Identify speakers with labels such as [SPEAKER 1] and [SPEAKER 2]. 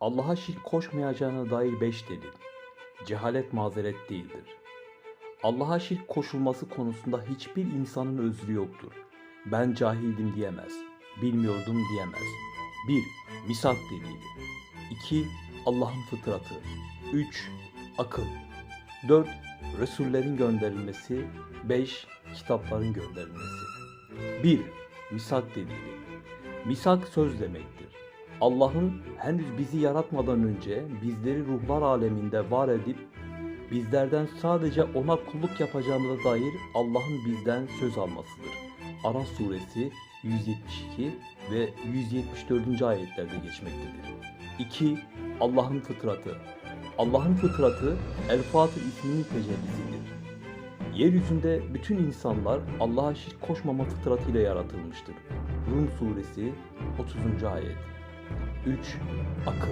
[SPEAKER 1] Allah'a şirk koşmayacağına dair beş delil. Cehalet mazeret değildir. Allah'a şirk koşulması konusunda hiçbir insanın özrü yoktur. Ben cahildim diyemez. Bilmiyordum diyemez. 1. Misak delili 2. Allah'ın fıtratı 3. Akıl 4. Resullerin gönderilmesi 5. Kitapların gönderilmesi 1. Misak delili Misak söz demektir. Allah'ın henüz bizi yaratmadan önce bizleri ruhlar aleminde var edip bizlerden sadece ona kulluk yapacağımıza dair Allah'ın bizden söz almasıdır. Araf suresi 172 ve 174. ayetlerde geçmektedir. 2. Allah'ın fıtratı Allah'ın fıtratı El-Fatır isminin tecellisidir. Yeryüzünde bütün insanlar Allah'a şirk koşmama fıtratıyla yaratılmıştır. Rum suresi 30. ayet 3. Akıl